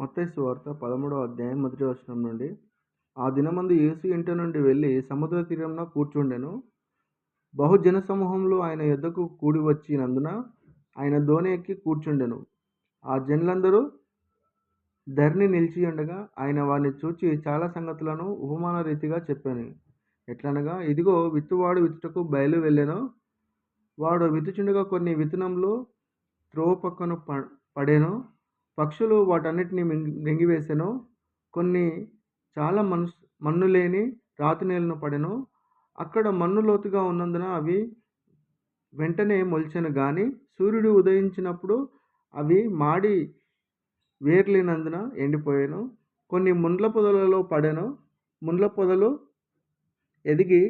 మత్తయి సువార్త పదమూడవ అధ్యాయం మొదటి వచనం నుండి. ఆ దినమందు యేసు ఇంటి నుండి వెళ్ళి సముద్ర తీరంలో కూర్చుండెను. బహుజన సమూహంలో ఆయన ఎద్దకు కూడి వచ్చినందున ఆయన ధోని ఎక్కి కూర్చుండెను. ఆ జనులందరూ ధరిని నిలిచి ఉండగా ఆయన వారిని చూచి చాలా సంగతులను ఉపమాన రీతిగా చెప్పాను. ఎట్లనగా ఇదిగో విత్తువాడు విత్తుటకు బయలు వెళ్ళాను. వాడు విత్తుచుండగా కొన్ని విత్తనంలో త్రోవ పక్కన ప పడెను. పక్షులు వాటన్నిటిని మింగి మింగివేసెను. కొన్ని చాలా మనసు మన్ను లేని రాతి నేలను పడెను. అక్కడ మన్ను లోతుగా ఉన్నందున అవి వెంటనే మొలిచెను కానీ సూర్యుడు ఉదయించినప్పుడు అవి మాడి వేర్లేనందున ఎండిపోయాను. కొన్ని ముండ్ల పొదలలో పడెను. ముండ్ల పొదలు ఎదిగి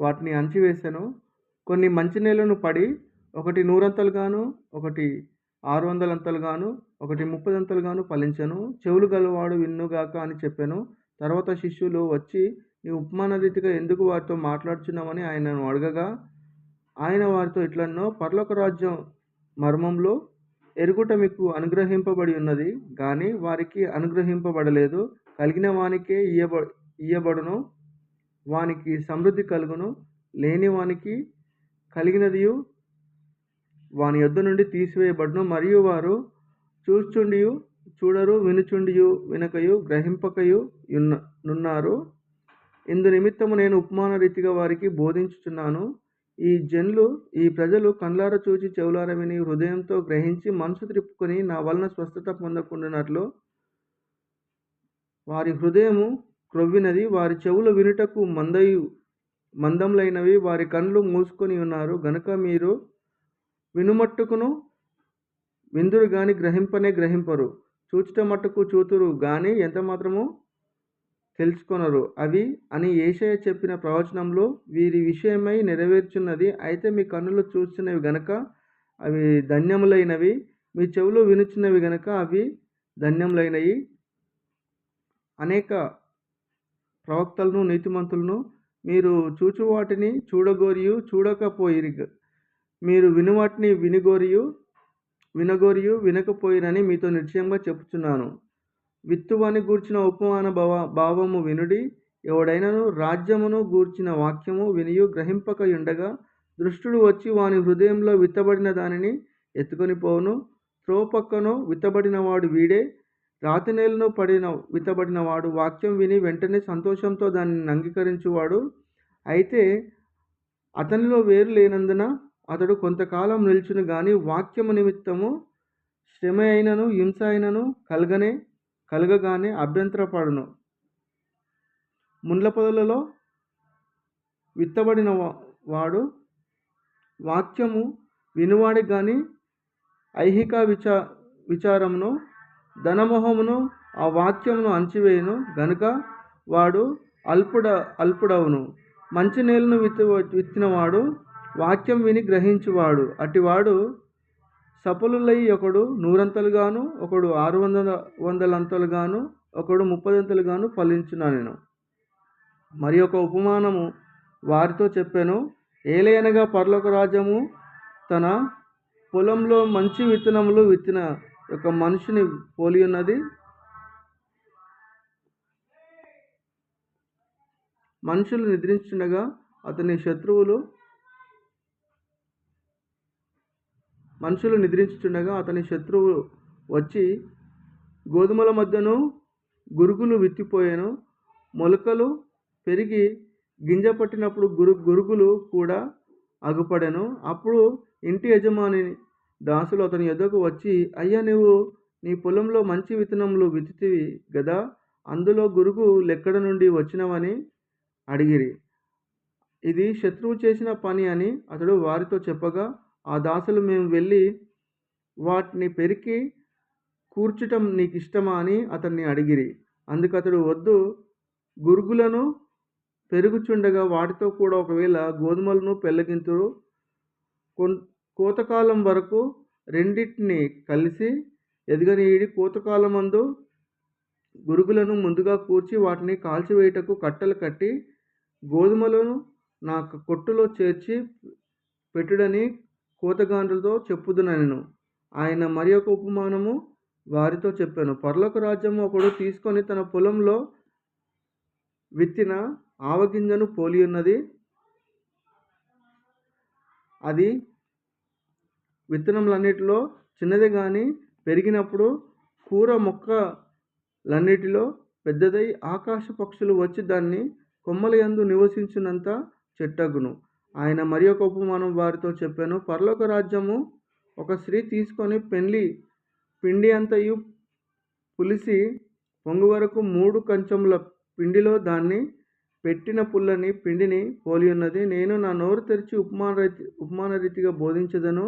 వాటిని అంచివేశాను. కొన్ని మంచి నేలను పడి ఒకటి నూరంతలుగాను ఒకటి ఆరు వందలంతలుగాను ఒకటి ముప్పదంతలుగాను ఫలించను. చెవులు గలవాడు విన్నుగాక అని చెప్పాను. తర్వాత శిష్యులు వచ్చి నీ ఉపమాన రీతిగా ఎందుకు వారితో మాట్లాడుచున్నామని ఆయనను అడగగా ఆయన వారితో ఇట్లన్నో పర్లోక రాజ్యం మర్మంలో ఎరుగుట మీకు అనుగ్రహింపబడి ఉన్నది. కానీ వారికి అనుగ్రహింపబడలేదు. కలిగిన వానికే ఇయ్యబ ఇయ్యబడును. వానికి సమృద్ధి కలుగును లేని వానికి కలిగినదియు. వాని యొద్ద నుండి తీసివేయబడును మరియు వారు చూచుండియు చూడరు వినుచుండియు వినకయు గ్రహింపకయు నున్నారు. ఇందు నిమిత్తము నేను ఉపమాన రీతిగా వారికి బోధించుచున్నాను. ఈ జన్లు ఈ ప్రజలు కండ్లార చూచి చెవులార విని హృదయంతో గ్రహించి మనసు త్రిప్పుకొని నా వలన స్వస్థత పొందకుండానట్లు వారి హృదయము క్రొవ్వినది. వారి చెవులు వినుటకు మందయు మందములైనవి. వారి కండ్లు మూసుకొని ఉన్నారు. గనుక మీరు వినుమట్టుకును విందురు గాని గ్రహింపనే గ్రహింపరు. చూచుట మట్టుకు చూతురు గాని ఎంత మాత్రము తెలుసుకొనరు. అవి అని ఏషయ చెప్పిన ప్రవచనంలో వీరి విషయమై నెరవేర్చున్నది. అయితే మీ కన్నులు చూస్తున్నవి గనక అవి ధన్యములైనవి. మీ చెవులు వినుచున్నవి గనక అవి ధన్యములైనవి అనేక ప్రవక్తలను నీతిమంతులను మీరు చూచు వాటిని చూడగోరియు చూడకపోయిరి. మీరు వినువాటిని వినిగోరియు వినగోరియు వినకపోయిరని మీతో నిశ్చయంగా చెప్పుచున్నాను. విత్తువాని గూర్చిన ఉపమాన భావ భావము వినుడి ఎవడైనను రాజ్యమును గూర్చిన వాక్యము వినియు గ్రహింపక ఉండగా దృష్టుడు వచ్చి వాని హృదయంలో విత్తబడిన దానిని ఎత్తుకొని పోవును. త్రోపక్కను విత్తబడిన వాడు వీడే రాతి నేలను పడిన విత్తబడినవాడు వాక్యం విని వెంటనే సంతోషంతో దానిని అంగీకరించువాడు. అయితే అతనిలో వేరు లేనందున అతడు కొంతకాలం నిల్చును గాని వాక్యము నిమిత్తము శ్రమ అయినను హింస అయినను కలగనే కలగగానే అభ్యంతరపడను. ముండ్ల పొదలలో విత్తబడిన వాడు వాక్యము వినువాడికి కానీ ఐహిక విచా విచారమును ధనమోహమును ఆ వాక్యమును అంచివేయును గనుక వాడు అల్పుడ అల్పుడవును. మంచి నేలను విత్తి విత్తినవాడు వాక్యం విని గ్రహించువాడు. అటివాడు సఫలులై ఒకడు నూరంతలుగాను ఒకడు ఆరు వందల వందలంతలుగాను ఒకడు ముప్పదంతలుగాను ఫలించున్నా నేను. మరి ఒక ఉపమానము వారితో చెప్పాను. ఏలయనగా పర్లోక రాజ్యము తన పొలంలో మంచి విత్తనములు విత్తిన ఒక మనిషిని పోలి ఉన్నది. మనుషులు నిద్రించుండగా అతని శత్రువులు మనుషులు నిద్రించుండగా అతని శత్రువు వచ్చి గోధుమల మధ్యను గురుగులు విత్తిపోయాను. మొలకలు పెరిగి గింజ పట్టినప్పుడు గురు గురుగులు కూడా అగుపడాను అప్పుడు ఇంటి యజమాని దాసులు అతని ఎద్దకు వచ్చి అయ్యా నువ్వు నీ పొలంలో మంచి విత్తనములు విత్తితివి గదా? అందులో గురుగు లెక్కడ నుండి వచ్చినవని అడిగిరి. ఇది శత్రువు చేసిన పని అని అతడు వారితో చెప్పగా ఆ దాసులు మేము వెళ్ళి వాటిని పెరికి కూర్చటం నీకు ఇష్టమా అని అతన్ని అడిగిరి. అందుకు అతడు వద్దు గురుగులను పెరుగుచుండగా వాటితో కూడా ఒకవేళ గోధుమలను పెళ్ళగింతురు కొన్ కోతకాలం వరకు రెండింటిని కలిసి ఎదగనీయుడి కోతకాలమందు గురుగులను ముందుగా కూర్చి వాటిని కాల్చివేయుటకు కట్టలు కట్టి గోధుమలను నా కొట్టులో చేర్చి పెట్టుడని కోతగాండ్రులతో చెప్పుదునను ఆయన మరి ఒక ఉపమానము వారితో చెప్పాను. పర్లకు రాజ్యము ఒకడు తీసుకొని తన పొలంలో విత్తిన ఆవగింజను పోలి ఉన్నది అది విత్తనములన్నిటిలో చిన్నది కానీ పెరిగినప్పుడు కూర మొక్కలన్నిటిలో పెద్దదై ఆకాశ పక్షులు వచ్చి దాన్ని కొమ్మల యందు నివసించినంత చెట్టగును. ఆయన మరి ఒక ఉపమానం వారితో చెప్పాను. పరలోక రాజ్యము ఒక స్త్రీ తీసుకొని పెండ్లి పిండి అంతయు పులిసి పొంగు వరకు మూడు కంచముల పిండిలో దాన్ని పెట్టిన పుల్లని పిండిని పోలి ఉన్నది నేను నా నోరు తెరిచి ఉపమాన రీతి ఉపమాన రీతిగా బోధించదను.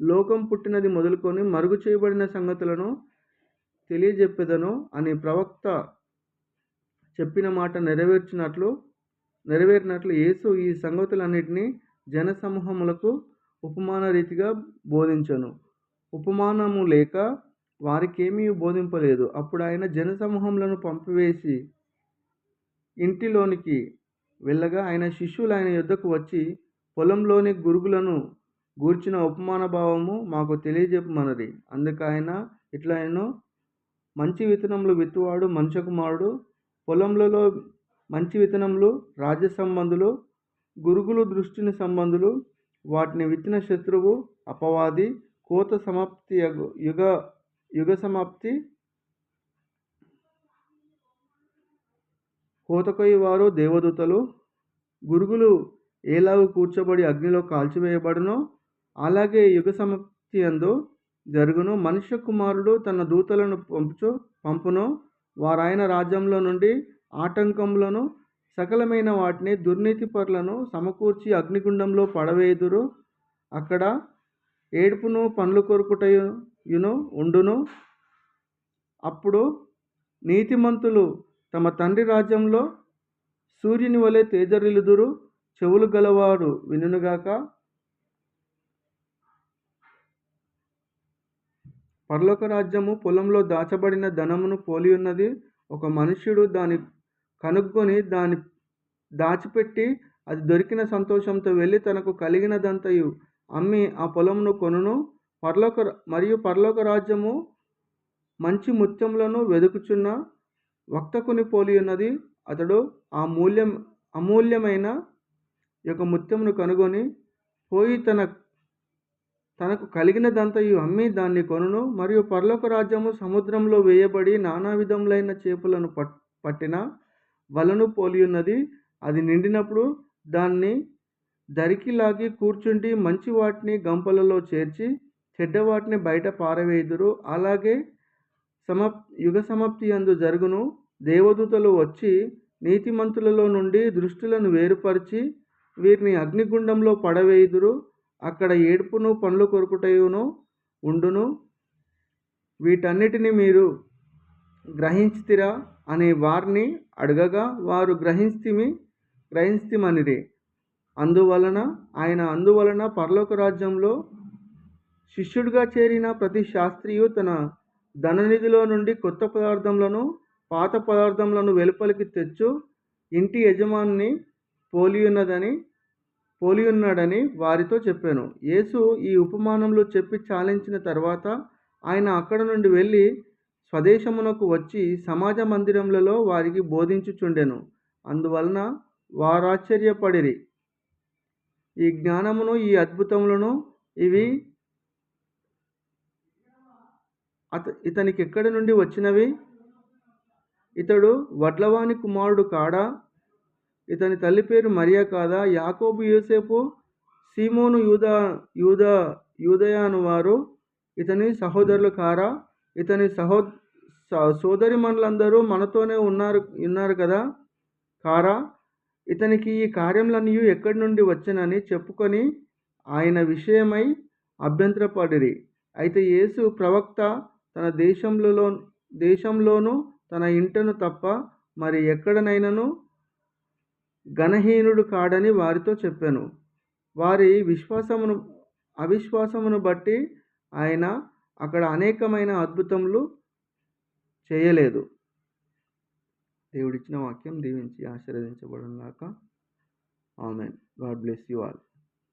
లోకం పుట్టినది మొదలుకొని మరుగు చేయబడిన సంగతులను తెలియజెప్పేదను అని ప్రవక్త చెప్పిన మాట నెరవేర్చినట్లు నెరవేరినట్లు యేసు ఈ సంగతులన్నిటినీ జనసమూహములకు ఉపమాన రీతిగా బోధించను. ఉపమానము లేక వారికేమీ బోధింపలేదు. అప్పుడు ఆయన జనసమూహములను పంపివేసి ఇంటిలోనికి వెళ్ళగా ఆయన శిష్యులు ఆయన యుద్ధకు వచ్చి పొలంలోని గురుగులను గూర్చిన ఉపమాన భావము మాకు తెలియజెప్పమన్నది. అందుకు ఆయన ఇట్లా మంచి విత్తనములు విత్తువాడు మనుష్య కుమారుడు పొలంలో మంచి విత్తనములు రాజ్య సంబంధులు గురుగులు దృష్టిని సంబంధులు వాటిని విత్తిన శత్రువు అపవాది కోత సమాప్తి యుగ యుగ సమాప్తి కోతకొయ్యి వారు దేవదూతలు గురుగులు ఏలాగు కూర్చోబడి అగ్నిలో కాల్చివేయబడునో అలాగే యుగ సమాప్తి అందు జరుగును. మనుష్య కుమారుడు తన దూతలను పంపుచు పంపును. వారాయన రాజ్యంలో నుండి ఆటంకములను సకలమైన వాటిని దుర్నీతి పరులను సమకూర్చి అగ్నిగుండంలో పడవేదురు అక్కడ ఏడుపును పండ్లు కొరుకుటయును ఉండును. అప్పుడు నీతిమంతులు తమ తండ్రి రాజ్యంలో సూర్యుని వలె తేజరిలుదురు చెవులు గలవాడు వినుగాక పరలోక రాజ్యము పొలంలో దాచబడిన ధనమును పోలి ఉన్నది. ఒక మనుష్యుడు దాని కనుక్కొని దాని దాచిపెట్టి అది దొరికిన సంతోషంతో వెళ్ళి తనకు కలిగినదంతయు అమ్మి ఆ పొలమును కొనును. పరలోక మరియు పరలోక రాజ్యము మంచి ముత్యములను వెదుకుచున్న వక్తకుని పోలి ఉన్నది. అతడు ఆ మూల్యం అమూల్యమైన యొక్క ముత్యమును కనుగొని పోయి తన తనకు కలిగినదంతయు అమ్మి దాన్ని కొనును మరియు పర్లోక రాజ్యము సముద్రంలో వేయబడి నానా విధములైన చేపలను పట్ పట్టిన వలను పోలియున్నది. అది నిండినప్పుడు దాన్ని దరికి లాగి కూర్చుండి మంచి వాటిని గంపలలో చేర్చి చెడ్డ వాటిని బయట పారవేయుదురు. అలాగే సమప్ యుగ సమాప్తి అందు జరుగును. దేవదూతలు వచ్చి నీతిమంతులలో నుండి దృష్టులను వేరుపరిచి వీరిని అగ్నిగుండంలో పడవేయుదురు. అక్కడ ఏడుపును పండ్లు కొరుకుటయును ఉండును. వీటన్నిటిని మీరు గ్రహించితిరా అనే వారిని అడగగా వారు గ్రహించిమి గ్రహించిమనిరి అందువలన ఆయన అందువలన పరలోక రాజ్యంలో శిష్యుడిగా చేరిన ప్రతి శాస్త్రియు తన ధననిధిలో నుండి కొత్త పదార్థములను పాత పదార్థములను వెలుపలికి తెచ్చు ఇంటి యజమాని పోలియున్నదని పోలి ఉన్నాడని వారితో చెప్పాను. యేసు ఈ ఉపమానంలో చెప్పి చాలించిన తర్వాత ఆయన అక్కడ నుండి వెళ్ళి స్వదేశమునకు వచ్చి సమాజ మందిరములలో వారికి బోధించుచుండెను. అందువలన వారాశ్చర్యపడిరి. ఈ జ్ఞానమును ఈ అద్భుతములను ఇవి అత ఇతనికి ఎక్కడి నుండి వచ్చినవి? ఇతడు వడ్లవాణి కుమారుడు కాడా? ఇతని తల్లి పేరు మరియా కాదా? యాకోబు యూసేపు సీమోను యూదా యూదా యూదయాను వారు ఇతని సహోదరులు కారా? ఇతని సహో సోదరి మనులందరూ మనతోనే ఉన్నారు ఉన్నారు కదా? కారా? ఇతనికి ఈ కార్యములన్నీ ఎక్కడి నుండి వచ్చనని చెప్పుకొని ఆయన విషయమై అభ్యంతరపడిరి. అయితే యేసు ప్రవక్త తన దేశంలో దేశంలోనూ తన ఇంటను తప్ప మరి ఎక్కడనైనాను ఘనహీనుడు కాడని వారితో చెప్పాను. వారి విశ్వాసమును అవిశ్వాసమును బట్టి ఆయన అక్కడ అనేకమైన అద్భుతములు చేయలేదు. దేవుడిచ్చిన వాక్యం దీవించి ఆశీర్వదించబడుగాక amen. God bless you all.